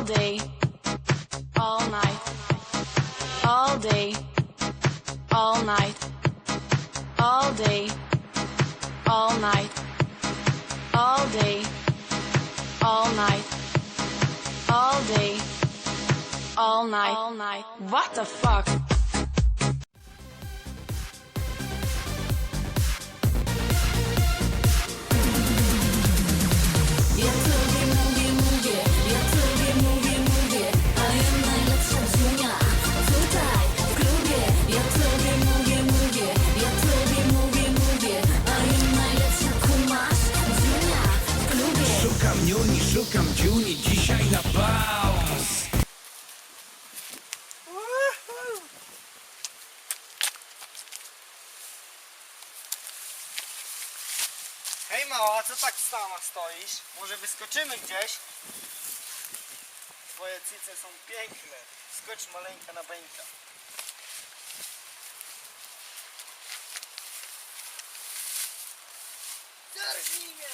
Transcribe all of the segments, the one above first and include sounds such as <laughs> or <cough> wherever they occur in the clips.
all day, all night, all day, all night, all day, all night, all day, all night, all day, all night. What the fuck? Szukam niuni, szukam dziuni, dzisiaj na bounce. Hej mała, co tak sama stoisz? Może wyskoczymy gdzieś? Twoje cyce są piękne. Skocz maleńka na bańka. Zerwij mnie!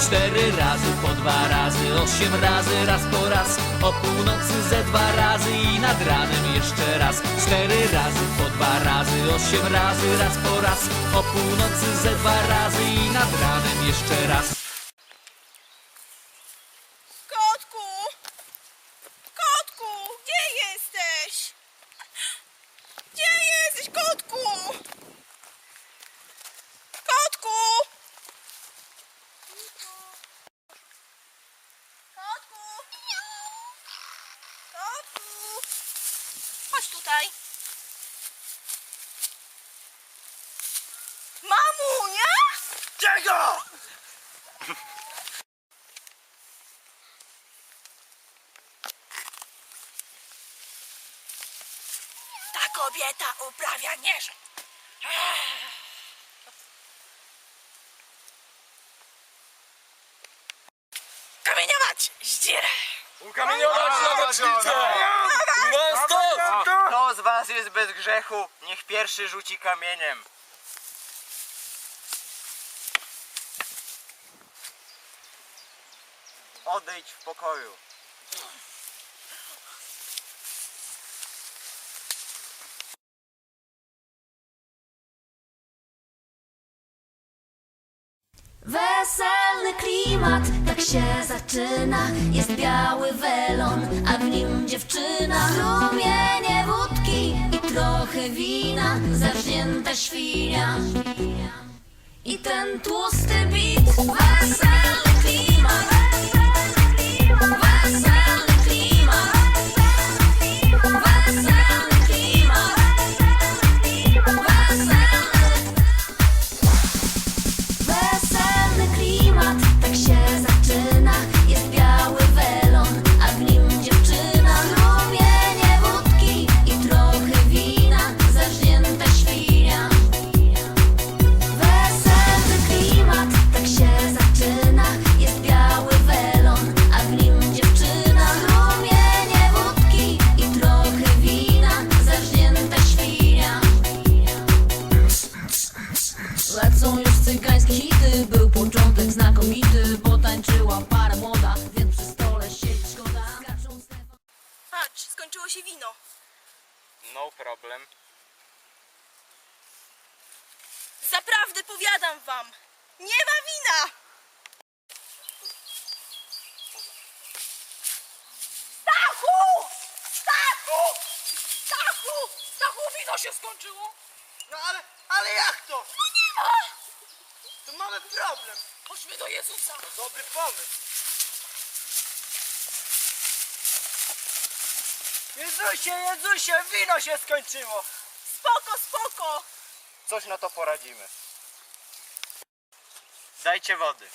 Cztery razy po dwa razy, osiem razy, raz po raz O północy ze dwa razy i nad ranem jeszcze raz. Cztery razy po dwa razy, osiem razy, raz po raz O północy ze dwa razy i nad ranem jeszcze raz Chodź tutaj. Mamunia? Czego? Ta kobieta uprawia nierząd. Kamieniować! Zdzierę! Ukamieniować lawecznicę! No stop! Kto z was jest bez grzechu, niech pierwszy rzuci kamieniem. Odejdź w pokoju. Weselny klimat, tak się zaczyna. Jest biały welon, a w nim dziewczyna. Strumienie wódki i trochę wina. Zażnięta świnia. I ten tłusty bit Weselny klimat hity Był początek znakomity Potańczyła para młoda Więc przy stole siedzieć szkoda Skaczą Stefan Patrz, skończyło się wino. No problem. Zaprawdę powiadam wam, nie ma wina! Stachu! Stachu! Stachu! Stachu, wino się skończyło! No ale, ale jak to? To mamy problem. Chodźmy do Jezusa! Dobry pomysł. Jezusie, Jezusie, wino się skończyło. Spoko, spoko! Coś na to poradzimy. Dajcie wody.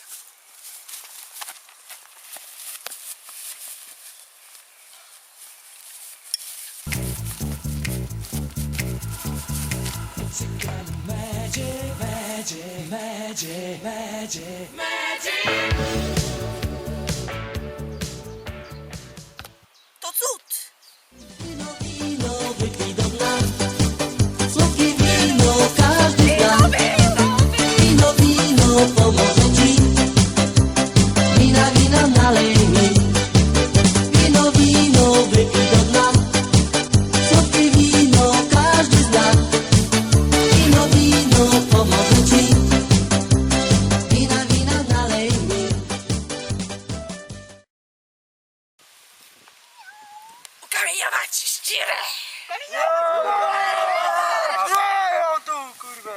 Magic, magic, magic, magic. Kamieniować ścierę! No tu, kurwa.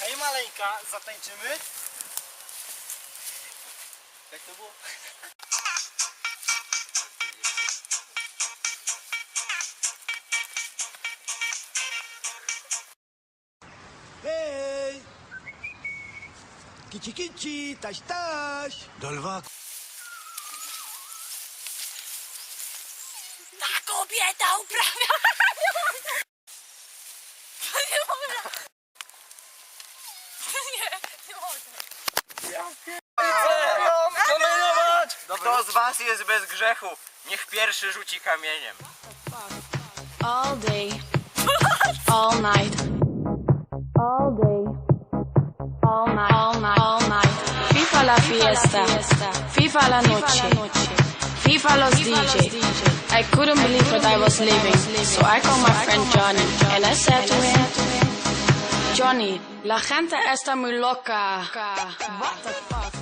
Hej maleńka, zatańczymy? Jak to było? Kici kici, taś taś! Do lwa Ta kobieta uprawia! <laughs> Nie mogę! Nie, nie mogę. Kamienować! Kto z was jest bez grzechu? Niech pierwszy rzuci kamieniem. All day, all night, la fiesta, FIFA la noche, FIFA los DJ. I couldn't believe what I was living, so I called my friend Johnny and I said to him, Johnny, la gente está muy loca. What the fuck?